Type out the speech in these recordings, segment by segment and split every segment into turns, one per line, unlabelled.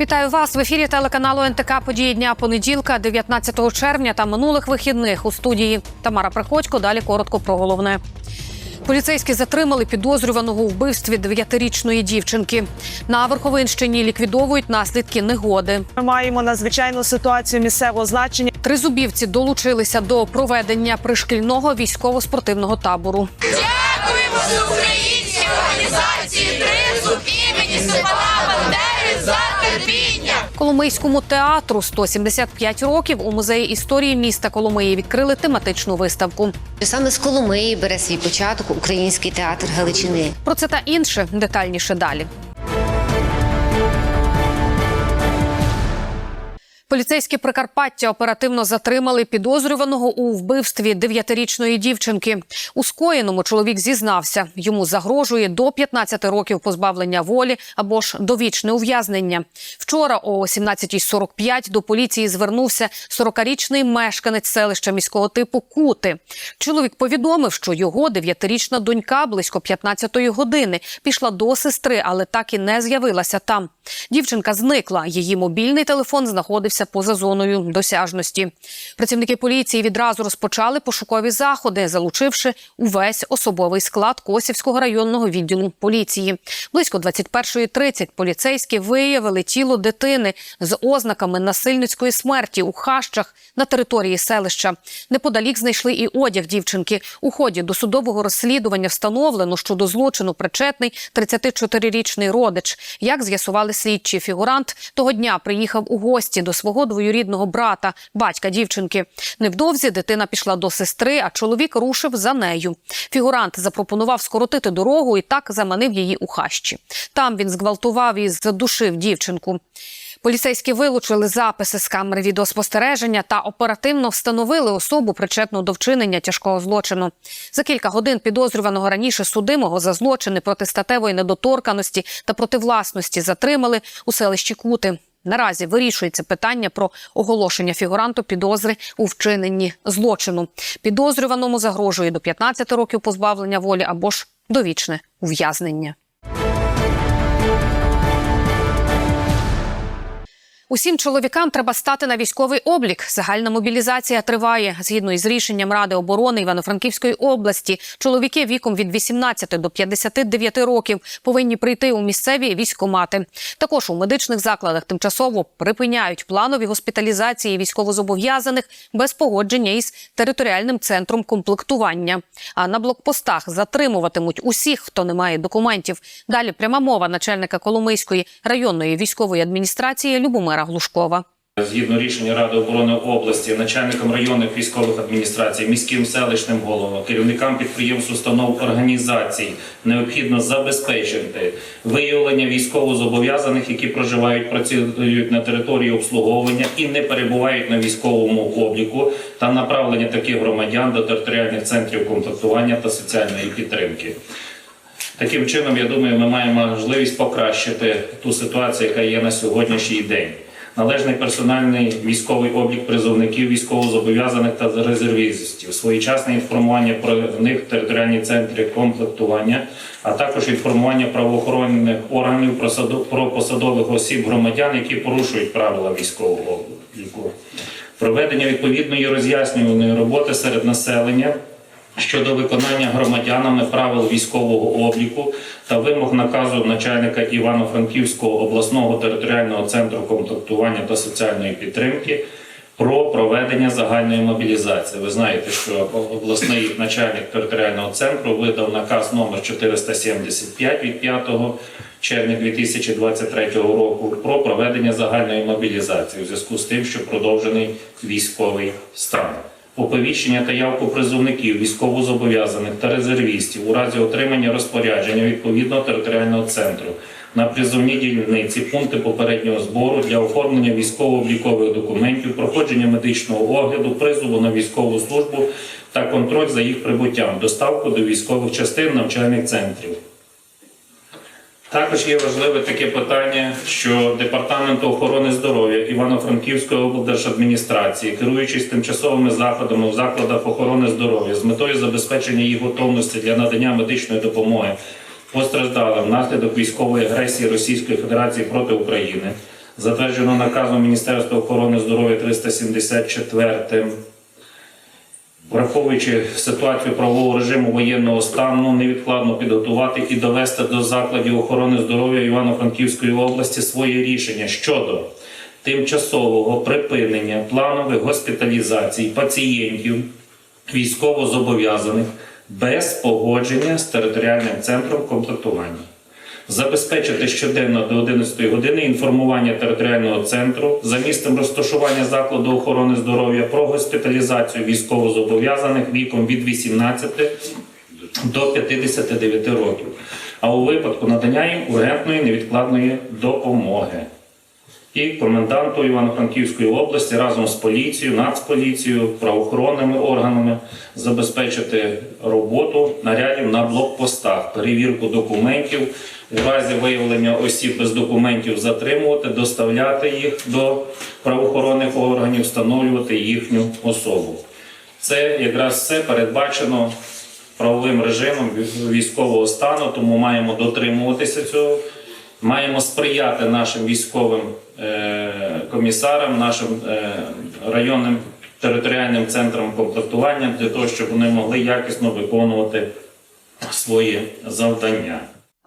Вітаю вас в ефірі телеканалу НТК Події дня понеділка, 19 червня та минулих вихідних у студії Тамара Приходько. Далі коротко про головне. Поліцейські затримали підозрюваного у вбивстві дев'ятирічної дівчинки. На Верховинщині ліквідовують наслідки негоди.
Ми маємо надзвичайну ситуацію місцевого значення.
Тризубівці долучилися до проведення пришкільного військово-спортивного табору.
Дякуємо всеукраїнській
Коломийському театру 175 років у музеї історії міста Коломиї відкрили тематичну виставку.
Саме з Коломиї бере свій початок український театр Галичини.
Про це та інше детальніше далі. Поліцейські Прикарпаття оперативно затримали підозрюваного у вбивстві дев'ятирічної дівчинки. У скоєному чоловік зізнався, йому загрожує до 15 років позбавлення волі або ж довічне ув'язнення. Вчора о 17.45 до поліції звернувся 40-річний мешканець селища міського типу Кути. Чоловік повідомив, що його дев'ятирічна донька близько 15-ї години пішла до сестри, але так і не з'явилася там. Дівчинка зникла. Її мобільний телефон знаходився поза зоною досяжності. Працівники поліції відразу розпочали пошукові заходи, залучивши увесь особовий склад Косівського районного відділу поліції. Близько 21.30 поліцейські виявили тіло дитини з ознаками насильницької смерті у хащах на території селища. Неподалік знайшли і одяг дівчинки. У ході досудового розслідування встановлено, що до злочину причетний 34-річний родич. Як з'ясували слідчі, фігурант того дня приїхав у гості до свого двоюрідного брата, батька дівчинки. Невдовзі дитина пішла до сестри, а чоловік рушив за нею. Фігурант запропонував скоротити дорогу і так заманив її у хащі. Там він зґвалтував і задушив дівчинку. Поліцейські вилучили записи з камери відеоспостереження та оперативно встановили особу причетну до вчинення тяжкого злочину. За кілька годин підозрюваного раніше судимого за злочини проти статевої недоторканості та проти власності затримали у селищі Кути. Наразі вирішується питання про оголошення фігуранту підозри у вчиненні злочину. Підозрюваному загрожує до 15 років позбавлення волі або ж довічне ув'язнення. Усім чоловікам треба стати на військовий облік. Загальна мобілізація триває. Згідно із рішенням Ради оборони Івано-Франківської області, чоловіки віком від 18 до 59 років повинні прийти у місцеві військомати. Також у медичних закладах тимчасово припиняють планові госпіталізації військовозобов'язаних без погодження із територіальним центром комплектування. А на блокпостах затримуватимуть усіх, хто не має документів. Далі пряма мова начальника Коломийської районної військової адміністрації Любомира Глушкова.
Згідно рішення Ради оборони області, начальникам районних військових адміністрацій, міським селищним головам, керівникам підприємств, установ організацій необхідно забезпечити виявлення військовозобов'язаних, які проживають, працюють на території обслуговування і не перебувають на військовому обліку, та направлення таких громадян до територіальних центрів комплектування та соціальної підтримки. Таким чином, я думаю, ми маємо можливість покращити ту ситуацію, яка є на сьогоднішній день. Належний персональний військовий облік призовників, військовозобов'язаних та резервістів, своєчасне інформування про них в територіальні центри комплектування, а також інформування правоохоронних органів про посадових осіб громадян, які порушують правила військового обліку. Проведення відповідної роз'яснювальної роботи серед населення щодо виконання громадянами правил військового обліку та вимог наказу начальника Івано-Франківського обласного територіального центру комплектування та соціальної підтримки про проведення загальної мобілізації. Ви знаєте, що обласний начальник територіального центру видав наказ номер 475 від 5 червня 2023 року про проведення загальної мобілізації у зв'язку з тим, що продовжений військовий стан. Оповіщення та явку призовників, військовозобов'язаних та резервістів у разі отримання розпорядження відповідного територіального центру на призовні дільниці, пункти попереднього збору для оформлення військово-облікових документів, проходження медичного огляду, призову на військову службу та контроль за їх прибуттям, доставку до військових частин навчальних центрів. Також є важливе таке питання, що Департаменту охорони здоров'я Івано-Франківської облдержадміністрації, керуючись тимчасовими заходами в закладах охорони здоров'я з метою забезпечення їх готовності для надання медичної допомоги постраждалим внаслідок військової агресії Російської Федерації проти України, затверджено наказом Міністерства охорони здоров'я 374 враховуючи ситуацію правового режиму воєнного стану, невідкладно підготувати і довести до закладів охорони здоров'я Івано-Франківської області своє рішення щодо тимчасового припинення планових госпіталізацій пацієнтів військовозобов'язаних без погодження з територіальним центром комплектування. Забезпечити щоденно до 11 години інформування територіального центру за місцем розташування закладу охорони здоров'я про госпіталізацію військовозобов'язаних віком від 18 до 59 років, а у випадку надання їм ургентної невідкладної допомоги. І коменданту Івано-Франківської області разом з поліцією, нацполіцією, правоохоронними органами забезпечити роботу нарядів на блокпостах, перевірку документів, у разі виявлення осіб без документів затримувати, доставляти їх до правоохоронних органів, встановлювати їхню особу. Це якраз все передбачено правовим режимом військового стану, тому маємо дотримуватися цього. Маємо сприяти нашим військовим е, комісарам, нашим е, районним територіальним центрам комплектування для того, щоб вони могли якісно виконувати свої завдання.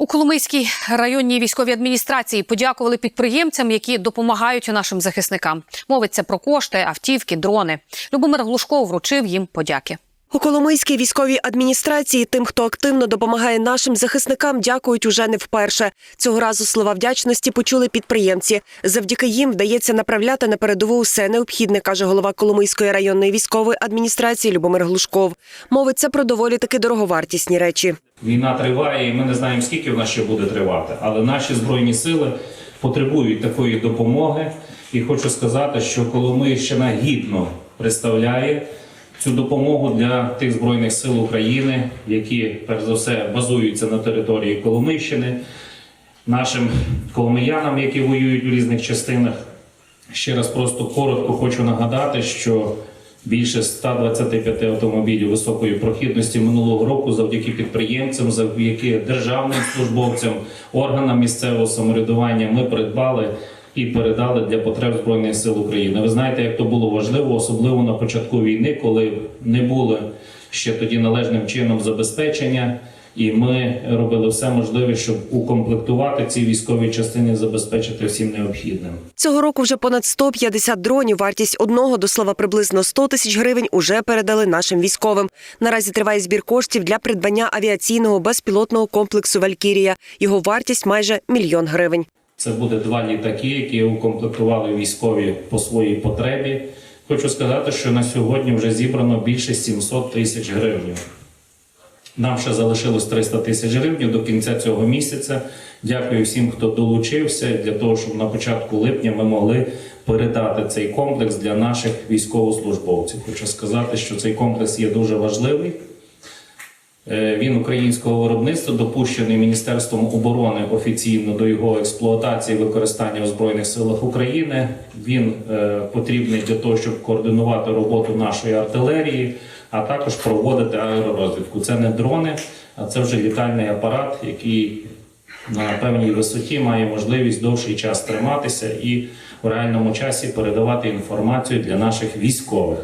У Коломийській районній військовій адміністрації подякували підприємцям, які допомагають нашим захисникам. Мовиться про кошти, автівки, дрони. Любомир Глушко вручив їм подяки.
У Коломийській військовій адміністрації тим, хто активно допомагає нашим захисникам, дякують уже не вперше. Цього разу слова вдячності почули підприємці. Завдяки їм вдається направляти на передову усе необхідне, каже голова Коломийської районної військової адміністрації Любомир Глушков. Мовиться про доволі таки дороговартісні речі.
Війна триває, і ми не знаємо, скільки вона ще буде тривати. Але наші збройні сили потребують такої допомоги. І хочу сказати, що Коломийщина гідно представляє цю допомогу для тих збройних сил України, які перш за все базуються на території Коломийщини, нашим коломиянам, які воюють у різних частинах. Ще раз просто коротко хочу нагадати, що більше 125 автомобілів високої прохідності минулого року завдяки підприємцям, завдяки державним службовцям, органам місцевого самоврядування ми придбали і передали для потреб Збройних сил України. Ви знаєте, як то було важливо, особливо на початку війни, коли не було ще тоді належним чином забезпечення. І ми робили все можливе, щоб укомплектувати ці військові частини, забезпечити всім необхідним.
Цього року вже понад 150 дронів. Вартість одного до слова приблизно 100 тисяч гривень уже передали нашим військовим. Наразі триває збір коштів для придбання авіаційного безпілотного комплексу Валькірія. Його вартість майже мільйон гривень.
Це буде два літаки, які укомплектували військові по своїй потребі. Хочу сказати, що на сьогодні вже зібрано більше 700 тисяч гривень. Нам ще залишилось 300 тисяч гривень до кінця цього місяця. Дякую всім, хто долучився для того, щоб на початку липня ми могли передати цей комплекс для наших військовослужбовців. Хочу сказати, що цей комплекс є дуже важливий. Е, Він українського виробництва допущений Міністерством оборони офіційно до його експлуатації використання у Збройних силах України. Він е, потрібний для того, щоб координувати роботу нашої артилерії, а також проводити аеророзвідку. Це не дрони, а це вже літальний апарат, який на певній висоті має можливість довший час триматися і в реальному часі передавати інформацію для наших військових,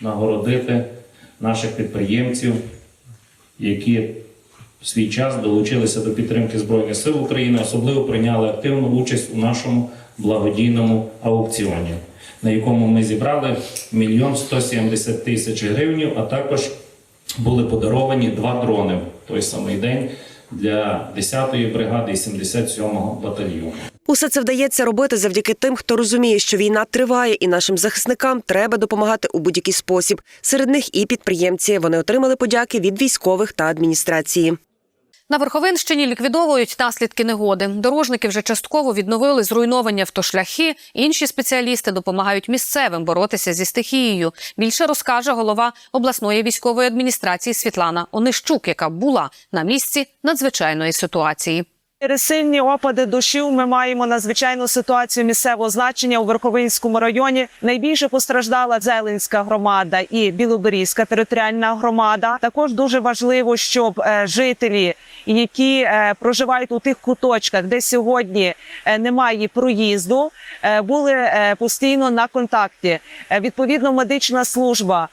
нагородити наших підприємців які в свій час долучилися до підтримки Збройних сил України, особливо прийняли активну участь у нашому благодійному аукціоні, на якому ми зібрали мільйон 170 тисяч гривень, а також були подаровані два дрони в той самий день для 10-ї бригади і 77-го батальйону.
Усе це вдається робити завдяки тим, хто розуміє, що війна триває, і нашим захисникам треба допомагати у будь-який спосіб. Серед них і підприємці. Вони отримали подяки від військових та адміністрації.
На Верховинщині ліквідовують наслідки негоди. Дорожники вже частково відновили зруйновані автошляхи. Інші спеціалісти допомагають місцевим боротися зі стихією. Більше розкаже голова обласної військової адміністрації Світлана Онищук, яка була на місці надзвичайної ситуації.
Через сильні опади дощів ми маємо надзвичайну ситуацію місцевого значення у Верховинському районі. Найбільше постраждала Зеленська громада і Білоберізька територіальна громада. Також дуже важливо, щоб е, жителі, які е, проживають у тих куточках, де сьогодні е, немає проїзду, були постійно на контакті. Відповідно, медична служба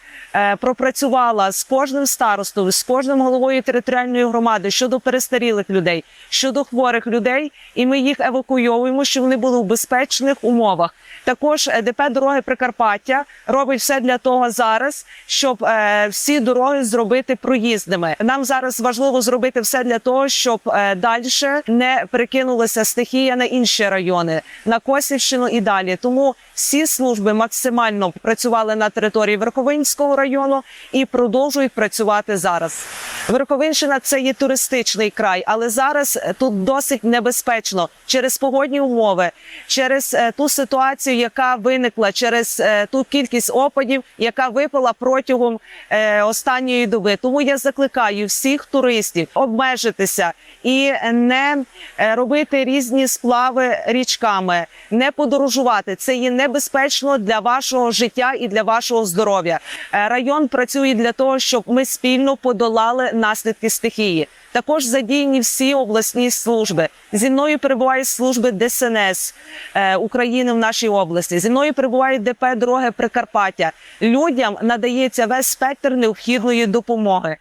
пропрацювала з кожним старостою, з кожним головою територіальної громади щодо перестарілих людей, щодо хворих людей, і ми їх евакуйовуємо, щоб вони були в безпечних умовах. Також е, ДП дороги Прикарпаття робить все для того зараз, щоб е, всі дороги зробити проїзними. Нам зараз важливо зробити все для того, щоб е, далі не перекинулася стихія на інші райони, на Косівщину і далі. Тому всі служби максимально працювали на території Верховинського району і продовжують працювати зараз. Верховинщина це є туристичний край, але зараз тут досить небезпечно через погодні умови, через е, ту ситуацію, яка виникла, через е, ту кількість опадів, яка випала протягом е, останньої доби. Тому я закликаю всіх туристів обмежитися і не робити різні сплави річками, не подорожувати. Це є небезпечно для вашого життя і для вашого здоров'я. Район працює для того, щоб ми спільно подолали наслідки стихії. Також задіяні всі обласні служби. Зі мною перебувають служби ДСНС е, України в нашій області. Зі мною перебувають ДП дороги Прикарпаття. Людям надається весь спектр необхідної допомоги.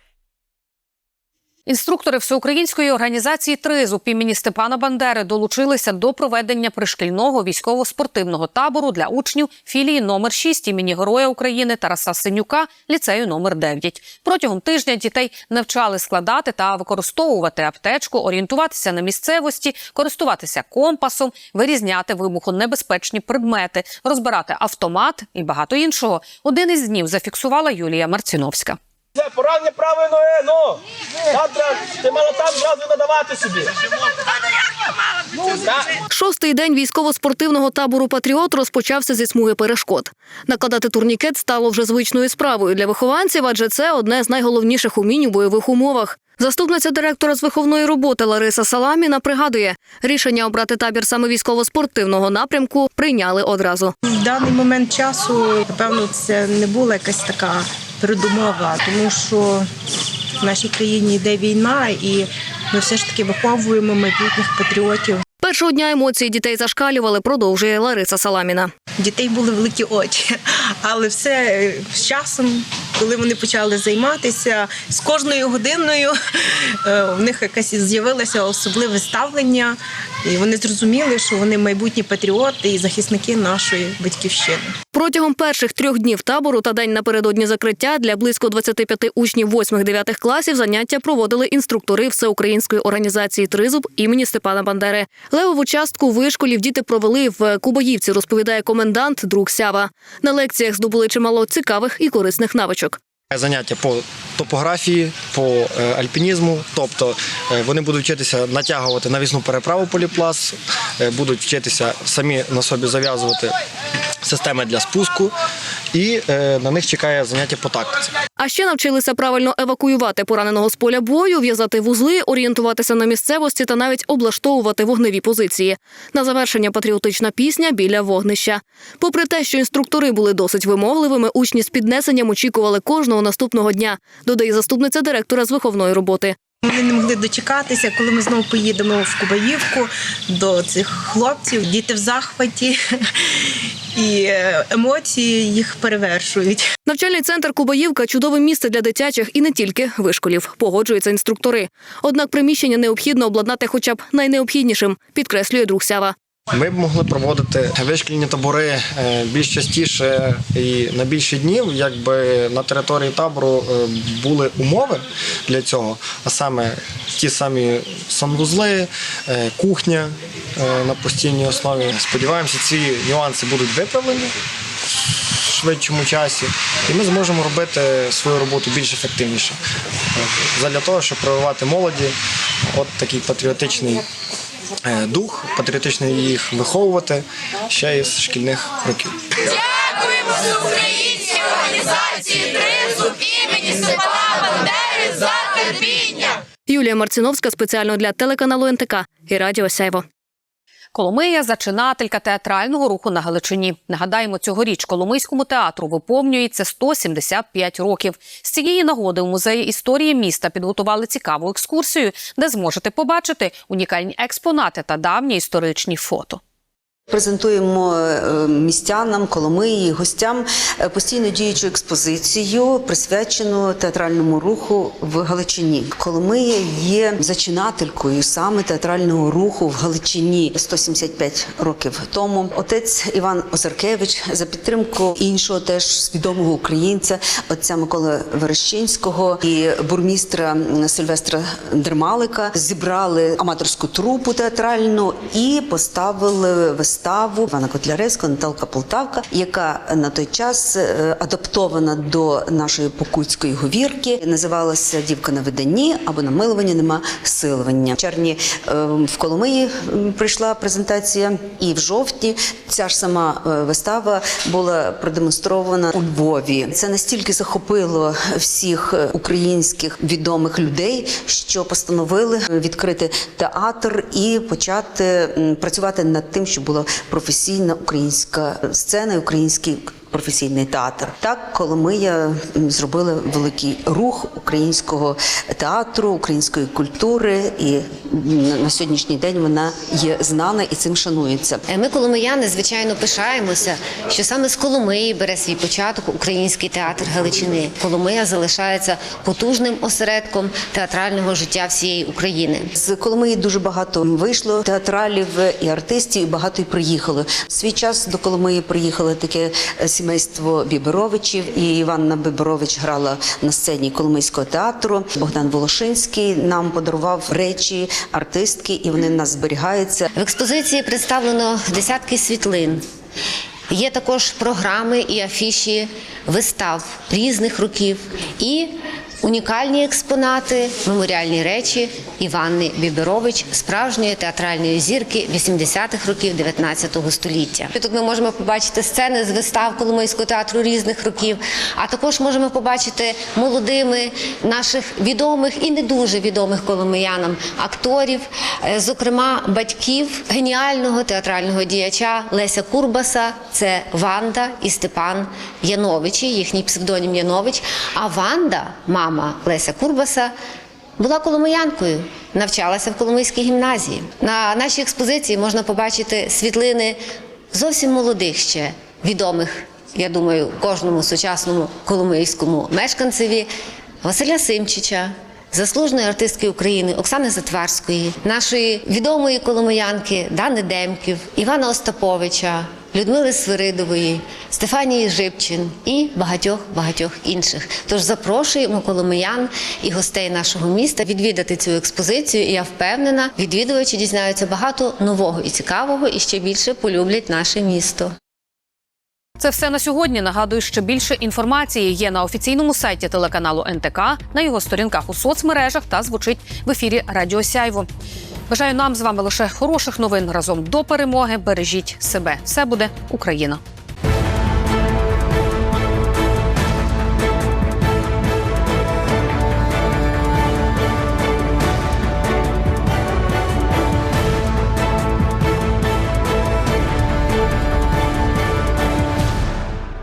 Інструктори всеукраїнської організації «Тризуб» імені Степана Бандери долучилися до проведення пришкільного військово-спортивного табору для учнів філії номер 6 імені Героя України Тараса Синюка ліцею номер 9. Протягом тижня дітей навчали складати та використовувати аптечку, орієнтуватися на місцевості, користуватися компасом, вирізняти вибухонебезпечні предмети, розбирати автомат і багато іншого. Один із днів зафіксувала Юлія Марціновська.
Це поранення правої ноги, ну. Завтра ти мала там зразу надавати собі.
Шостий день військово-спортивного табору Патріот розпочався зі смуги перешкод. Накладати турнікет стало вже звичною справою для вихованців, адже це одне з найголовніших умінь у бойових умовах. Заступниця директора з виховної роботи Лариса Саламіна пригадує, рішення обрати табір саме військово-спортивного напрямку прийняли одразу.
В даний момент часу, напевно, це не була якась така передумова, тому що в нашій країні йде війна, і ми все ж таки виховуємо майбутніх патріотів.
Першого дня емоції дітей зашкалювали, продовжує Лариса Саламіна.
Дітей були великі очі, але все е, з часом, коли вони почали займатися, з кожною годиною е, в них якесь з'явилося особливе ставлення, і вони зрозуміли, що вони майбутні патріоти і захисники нашої батьківщини.
Протягом перших трьох днів табору та день напередодні закриття для близько 25 учнів 8-9 класів заняття проводили інструктори всеукраїнської організації Тризуб імені Степана Бандери. Левову частку вишколів діти провели в Кубаївці, розповідає комендант друг Сява. На лекціях здобули чимало цікавих і корисних навичок.
Заняття по топографії, по е, альпінізму, тобто е, вони будуть вчитися натягувати навісну переправу поліпласт, е, будуть вчитися самі на собі зав'язувати системи для спуску, і е, на них чекає заняття по тактиці.
А ще навчилися правильно евакуювати пораненого з поля бою, в'язати вузли, орієнтуватися на місцевості та навіть облаштовувати вогневі позиції. На завершення патріотична пісня біля вогнища. Попри те, що інструктори були досить вимогливими, учні з піднесенням очікували кожного наступного дня, додає заступниця директора з виховної роботи.
Вони не могли дочекатися, коли ми знову поїдемо в Кубаївку до цих хлопців. Діти в захваті і е, емоції їх перевершують.
Навчальний центр Кубаївка чудове місце для дитячих і не тільки вишколів. Погоджуються інструктори. Однак приміщення необхідно обладнати хоча б найнеобхіднішим, підкреслює друг Сява.
Ми б могли проводити вишкільні табори е, більш частіше і на більше днів, якби на території табору е, були умови для цього, а саме ті самі санвузли, е, кухня на постійній основі. Сподіваємося, ці нюанси будуть виправлені в швидшому часі, і ми зможемо робити свою роботу більш ефективніше. Задля того, щоб прививати молоді, от такий патріотичний дух, патріотичний їх виховувати ще із шкільних років.
Дякуємо українській організації «Тризуб» імені Степана Бандери за терпіння.
Юлія Марциновська спеціально для телеканалу НТК і Радіо Сяйво.
Коломия – зачинателька театрального руху на Галичині. Нагадаємо, цьогоріч Коломийському театру виповнюється 175 років. З цієї нагоди у музеї історії міста підготували цікаву екскурсію, де зможете побачити унікальні експонати та давні історичні фото.
Презентуємо е, містянам, Коломиї, гостям е, постійно діючу експозицію, присвячену театральному руху в Галичині. Коломия є зачинателькою саме театрального руху в Галичині 175 років тому. Отець Іван Озаркевич за підтримку іншого теж свідомого українця, отця Миколи Верещинського і бурмістра Сильвестра Дермалика зібрали аматорську трупу театральну і поставили виставу Івана Котляревського Наталка Полтавка, яка на той час е, адаптована до нашої покутської говірки, називалася Дівка на виданні або намилування нема силування. В червні е, в Коломиї прийшла презентація, і в жовтні ця ж сама е, вистава була продемонстрована у Львові. Це настільки захопило всіх українських відомих людей, що постановили відкрити театр і почати працювати над тим, щоб була професійна українська сцена, і український. Професійний театр так Коломия м, зробила великий рух українського театру, української культури, і на- сьогоднішній день вона є знана і цим шанується.
Е, Ми, коломияни, звичайно, пишаємося, що саме з Коломиї бере свій початок український театр Галичини. Коломия залишається потужним осередком театрального життя всієї України.
З Коломиї дуже багато вийшло театралів і артистів, і багато й приїхало. В свій час до Коломиї приїхало таке е, сімейство Біберовичів, і Іванна Біберович грала на сцені Коломийського театру. Богдан Волошинський нам подарував речі артистки, і вони нас зберігаються.
В експозиції представлено десятки світлин. Є також програми і афіші вистав різних років і унікальні експонати, меморіальні речі Іванни Біберович, справжньої театральної зірки 80-х років 19-го століття. Тут ми можемо побачити сцени з вистав Коломийського театру різних років, а також можемо побачити молодими наших відомих і не дуже відомих коломиянам акторів, е, зокрема батьків геніального театрального діяча Леся Курбаса. Це Ванда і Степан Яновичі, їхній псевдонім Янович. А Ванда, мама Леся Курбаса, була коломиянкою, навчалася в Коломийській гімназії. На нашій експозиції можна побачити світлини зовсім молодих ще відомих, я думаю, кожному сучасному коломийському мешканцеві Василя Симчича. Заслуженої артистки України Оксани Затварської, нашої відомої коломиянки Дани Демків, Івана Остаповича, Людмили Свиридової, Стефанії Жипчин і багатьох багатьох інших. Тож запрошуємо коломиян і гостей нашого міста відвідати цю експозицію. І я впевнена, відвідувачі дізнаються багато нового і цікавого, і ще більше полюблять наше місто.
Це все на сьогодні. Нагадую, що більше інформації є на офіційному сайті телеканалу НТК, на його сторінках у соцмережах та звучить в ефірі Радіо Сяйво. Бажаю нам з вами лише хороших новин разом до перемоги. Бережіть себе. Все буде Україна.